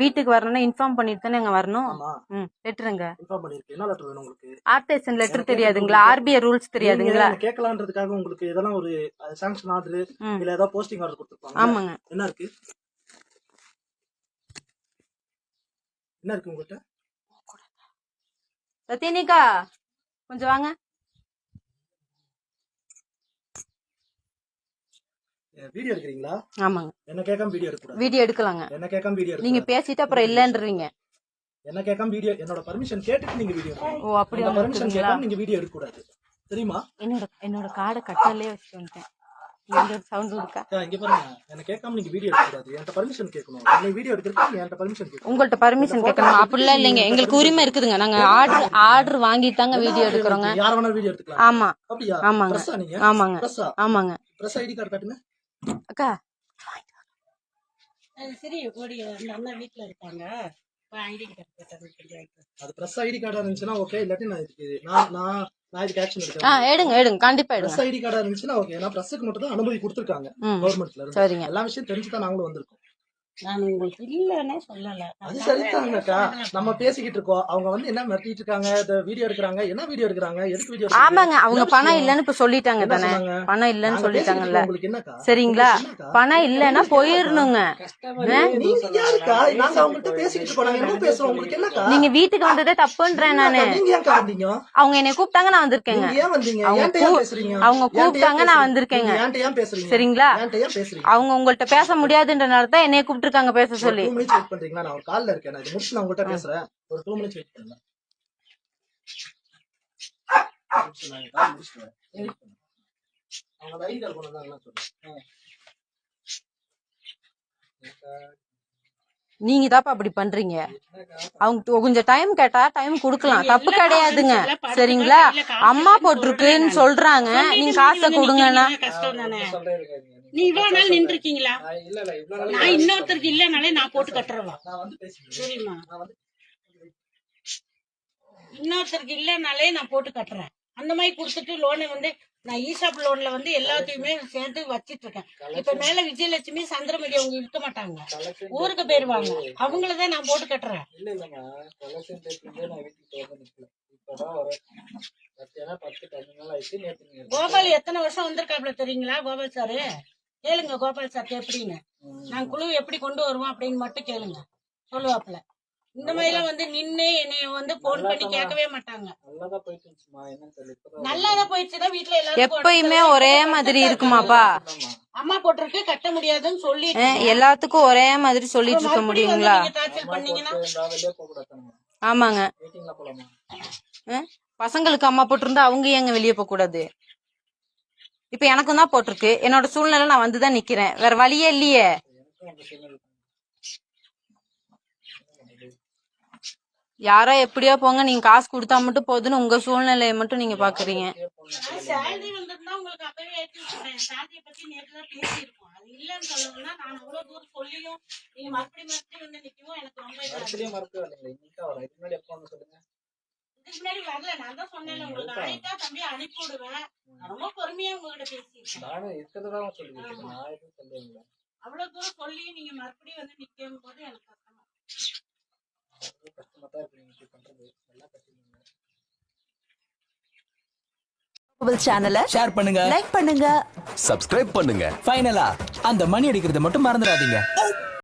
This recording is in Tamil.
வீட்டுக்கு வரணும்னா இன்ஃபார்ம் பண்ணிட்டு தானே வரணும். லெட்டருங்க இன்ஃபார்ம் பண்ணிருக்கேன் என்ன லெட்டர் வேணும் உங்களுக்கு? ஆர்டேஷன் லெட்டர் தெரியாதுங்களா? ஆர்பிஐ ரூல்ஸ் தெரியாதுங்களா? கேட்கலான்றதுக்காக உங்களுக்கு எதனா ஒரு சாங்ஷன் ஆர்டர் இல்ல ஏதாவது போஸ்டிங் ஆர்டர் கொடுத்துருப்பாங்க ஆமாங்க. என்ன இருக்கு? என்ன இருக்கு உங்கள்கிட்ட சத்யனிகா கொஞ்சம் வாங்க. வீடியோ எடுக்கிறீங்களா? ஆமாங்க. என்ன கேட்காம வீடியோ எடுக்கக்கூடாது வீடியோ எடுக்கலாங்க. என்ன கேட்காம வீடியோ நீங்க எடுக்க பேசிட்டு அப்புறம் இல்லன்றீங்க. என்ன கேட்காம வீடியோ என்னோட பர்மிஷன் கேட்டுட்டு நீங்க வீடியோ ஓ அப்படி பர்மிஷன் கேட்காம நீங்க வீடியோ எடுக்க கூடாது தெரியுமா? என்னோட என்னோட கார்டை கட்டாலே வச்சுட்டு வந்துட்டேன். எடுக்க உங்கள்ட்ட பர்மிஷன் கேட்கணும்? அப்படிலாம் இல்லைங்க. எங்களுக்கு உரிமை இருக்குதுங்க. நாங்க ஆர்டர் ஆர்டர் வாங்கி தாங்க வீடியோ எடுக்கிறோங்க. யார் வேணாலும் வீடியோ எடுத்துக்கலாம் ஆமா. ஆமாங்க. ஆமாங்க. ஆமாங்க. அக்கா. சரி அண்ணா வீட்டுல இருக்காங்க. ஐடி கார்டு ஐடி கார்டா இருந்துச்சுன்னா ஓகே இல்லாட்டி நான் இதுக்கு நான் நான் நான் இதுக்கு ஆக்ஷன் ஆ எடுக்கிறேன் எடுங்க எடுங்க. கண்டிப்பா எடுங்க. பிரஸ் ஐடி கார்டா இருந்துச்சுன்னா ஓகே ஏன்னா பிரஸ்ஸுக்கு மட்டும் தான் அனுமதி கொடுத்துருக்காங்க கவர்மெண்ட்ல இருந்து. சரிங்க. எல்லா விஷயம் தெரிஞ்சு தான் நாங்களும் வந்திருக்கோம். நான் உங்களுக்கு இல்லன்னே சொல்லல. அது சரிதாங்கக்கா நம்ம பேசிக்கிட்டு இருக்கோம். அவங்க வந்து என்ன மிரட்டிட்டு இருக்காங்க? இந்த வீடியோ எடுக்கிறாங்க? என்ன வீடியோ எடுக்கிறாங்க? எதுக்கு வீடியோ ஆமாங்க. அவங்க பணம் இல்லைன்னு இப்ப சொல்லிட்டாங்க தானே? பணம் இல்லைன்னு சொல்லிட்டாங்கல்ல. சரிங்களா? பணம் இல்லைன்னா போயிடணுங்க. நீங்க வீட்டுக்கு வந்ததே தப்புன்றேன் நானு. அவங்க என்னை கூப்பிட்டாங்க நான் வந்திருக்கேங்க. நீங்க ஏன் வந்தீங்க? அவங்க கூப்பிட்டாங்க, நான்? வந்திருக்கேங்க. சரிங்களா? அவங்க உங்கள்ட்ட பேச முடியாதுன்றனால தான் என்னைய கூப்பிட்டுருக்காங்க பேச சொல்லி. டூ மினிட்ஸ் வெயிட் பண்றீங்களா? நான் ஒரு கால்ல இருக்கேன். நான் இது முடிச்சு நான் உங்கள்கிட்ட பேசுறேன். ஒரு டூ மினிட்ஸ் வெயிட் பண்ணுங்க. அவங்க சொல்றேன் நீங்க தாப்பா அப்படி பண்றீங்க. அவங்க கொஞ்சம் டைம் கேட்டா டைம் கொடுக்கலாம். தப்பு கிடையாதுங்க. சரிங்களா? அம்மா போட்டிருக்குன்னு சொல்றாங்க. நீங்க காசை கொடுங்கன்னா. நீ இவ்வளவு நாள் நின்று இருக்கீங்களா நான் இன்னொருத்தருக்கு இல்லனாலே நான் போட்டு கட்டுறவா? சரிம்மா இன்னொருத்தருக்கு இல்லனாலே நான் போட்டு கட்டுறேன். அந்த மாதிரி கொடுத்துட்டு லோனை வந்து நான் ஈசாப் லோன்ல வந்து எல்லாத்தையுமே சேர்த்து வச்சிட்டு இருக்கேன் இப்ப மேல விஜயலட்சுமி சந்திரமதி அவங்க இருக்க மாட்டாங்க. ஊருக்கு போயிருவாங்க. அவங்களதான் நான் போட்டு கட்டுறேன். கோபால் எத்தனை வருஷம் வந்திருக்காப்ல தெரியுங்களா கோபால் சாரு? கேளுங்க கோபால் சார் எப்படின்னு நான் குழு எப்படி கொண்டு வருவோம் அப்படின்னு மட்டும் கேளுங்க. சொல்லுவாப்ல இந்த மாதிரி எல்லாம் வந்து நின்னு என்னைய வந்து போன் பண்ணி கேட்கவே மாட்டாங்க. நல்லாதான் போயிடுச்சுன்னா வீட்டுல எல்லாரும் எப்பயுமே ஒரே மாதிரி இருக்குமாப்பா? அம்மா போட்டிருக்கு கட்ட முடியாதுன்னு சொல்லி அஹ், எல்லாத்துக்கும் ஒரே மாதிரி சொல்லிட்டு இருக்க முடியுங்களா? ஆமாங்க. பசங்களுக்கு அம்மா போட்டிருந்தா அவங்க ஏங்க வெளியே போக கூடாது இப்ப எனக்கும் தான் போட்டிருக்கு. என்னோட சூழ்நிலை நான் வந்துதான் நிக்கிறேன். வேற வழியே இல்லையே. யாரோ எப்படியோ போங்க. நீங்க காசு கொடுத்தா மட்டும் போதுன்னு உங்க சூழ்நிலையை மட்டும் நீங்க பாக்குறீங்க. இதுக்கு முன்னாடி வரல. நான் தான் சொன்னேன் உங்களுக்கு அழைத்தா தம்பி அனுப்பி விடுவேன். ரொம்ப பொறுமையா உங்ககிட்ட பேசியிருக்கேன். நானும் இருக்கிறதான் சொல்லிட்டு நான் எதுவும் சொல்லுவீங்களா அவ்வளவு தூரம் சொல்லியும் நீங்க மறுபடியும் வந்து நிக்கும் போது எனக்கு கஷ்டமா இருக்கு. கஷ்டமா தான் இருக்கு. நீங்க இப்படி பண்றது. எல்லாம் கஷ்டமா சேனலை ஷேர் பண்ணுங்க. லைக் பண்ணுங்க. சப்ஸ்கிரைப் பண்ணுங்க. ஃபைனலா அந்த மணி அடிக்கிறத மட்டும் மறந்துடாதீங்க.